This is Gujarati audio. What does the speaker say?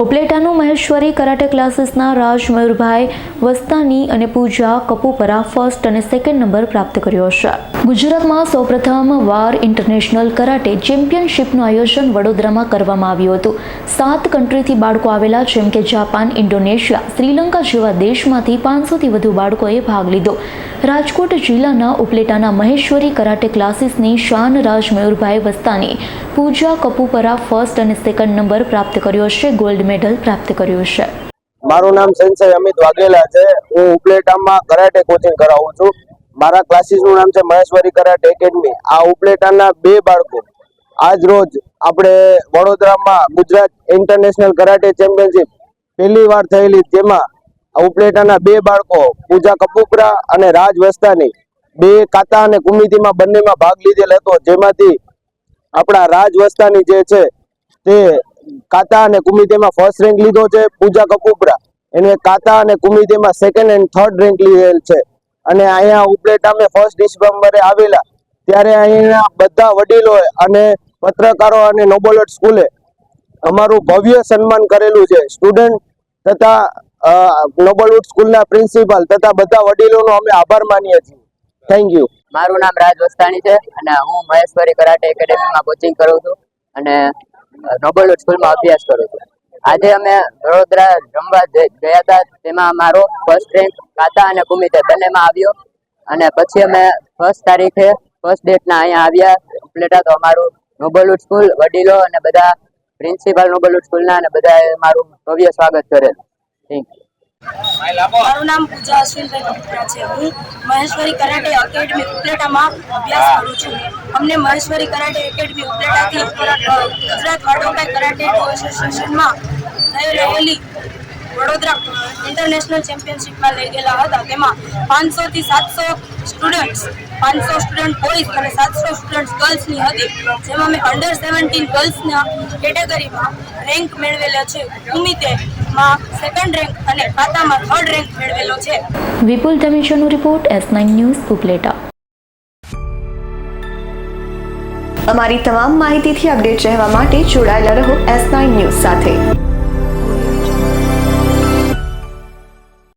ઉપલેટાનું મહેશ્વરી કરાટે ક્લાસીસના રાજ મયુરભાઈ વસ્તાની અને પૂજા કપૂપરા ફર્સ્ટ અને સેકન્ડ નંબર પ્રાપ્ત કર્યો છે ગુજરાતમાં સૌપ્રથમ વાર ઇન્ટરનેશનલ કરાટે ચેમ્પિયનશિપનું આયોજન વડોદરામાં કરવામાં આવ્યું હતું. સાત કન્ટ્રીથી બાળકો આવેલા, જેમ કે જાપાન, ઇન્ડોનેશિયા, શ્રીલંકા જેવા દેશમાંથી પાંચસોથી વધુ બાળકોએ ભાગ લીધો. રાજકોટ જિલ્લાના ઉપલેટાના મહેશ્વરી કરાટે ક્લાસીસની શાન રાજ મયુરભાઈ વસ્તાની પૂજા કપૂપરા ફર્સ્ટ અને સેકન્ડ નંબર પ્રાપ્ત કર્યો છે ગોલ્ડ મેડલ પ્રાપ્ત કર્યો છે. મારું નામ સંજય અમિત વાઘેલા છે. હું ઉપલેટામાં કરાટે કોચિંગ કરાવું છું. મારા ક્લાસીસનું નામ છે મહેશ્વરી કરાટે એકેડમી આ ઉપલેટાના બે બાળકો આજ રોજ આપણે વડોદરામાં ગુજરાત ઇન્ટરનેશનલ કરાટે ચેમ્પિયનશિપ પહેલી વાર થયેલી જેમાં ઉપલેટાના બે બાળકો પૂજા કપૂપરા અને રાજ વસ્તાની બે કાતા અને કુમિતિમાં બંનેમાં ભાગ લીધેલ હતો. જેમાંથી આપણા રાજ વસ્તાની જે છે, તે કાતા અને કુમિતેમાં ફર્સ્ટ રેન્ક લીધો છે પૂજા કપૂપરા. એને કાતા અને કુમિતેમાં સેકન્ડ એન્ડ થર્ડ રેન્ક લીધેલ છે. અને અહીંયા ઉપલેટા અમે ફર્સ્ટ ડિસેમ્બરે આવેલા. ત્યારે અહીંયા બધા વડીલોએ અને પત્રકારો અને નોબોલટ સ્કૂલે અમારું ભવ્ય સન્માન કરેલું છે. સ્ટુડન્ટ તથા નોબલવુડ સ્કૂલના પ્રિન્સિપાલ તથા બધા વડીલોનો અમે આભાર માનીએ છીએ. થેન્ક યુ મારું નામ રાજ વસ્તાણી છે અને હું મહેશ્વરી કરાટે એકેડેમીમાં કોચિંગ કરું છું અને નોબલવુડ સ્કૂલમાં અભ્યાસ કરું છું. આજે અમે વડોદરા રમવા ગયા હતા, તેમાં મારો ફર્સ્ટ રેન્ક કાતા અને કુમિતે બંનેમાં આવ્યો અને પછી અમે ફર્સ્ટ તારીખે ફર્સ્ટ ડેટના અહીંયા આવ્યા ઉપલેટા તો અમારું નોબલવુડ સ્કૂલ, વડીલો અને બધા પ્રિન્સિપાલ નોબલવુડ સ્કૂલના અને બધાએ મારું ભવ્ય સ્વાગત કરેલું. થેન્ક યુ મારું નામ પૂજા અશ્વિનભાઈ કપૂરા છે. હું મહેશ્વરી કરાટે એકેડમી ઉપલેટામાં અભ્યાસ કરું છું. અમને મહેશ્વરી કરાટે એકેડમી ઉપલેટાથી ગુજરાત વાડોભાઈ કરાટે એસોસિએશનમાં થઈ રહેલી વડોદરા ઇન્ટરનેશનલ ચેમ્પિયનશિપમાં લઈ ગયેલા હતા. તેમાં પાંચસોથી સાતસો સ્ટુડન્ટ્સ પાંચસો સ્ટુડન્ટ બોયઝ અને સાતસો સ્ટુડન્ટ ગર્લ્સની હતી. જેમાં મેં અંડર સેવન્ટીન ગર્લ્સના કેટેગરીમાં રેન્ક મેળવેલો છે. ઉમિતેમાં સેકન્ડ રેન્ક અને ખાતામાં થર્ડ રેન્ક મેળવેલો છે. Vipul ધમીજાનો report S nine news Upleta. અમારી તમામ માહિતીથી અપડેટ રહેવા માટે જોડાયેલા રહો એસ નાઇન ન્યૂઝ સાથે.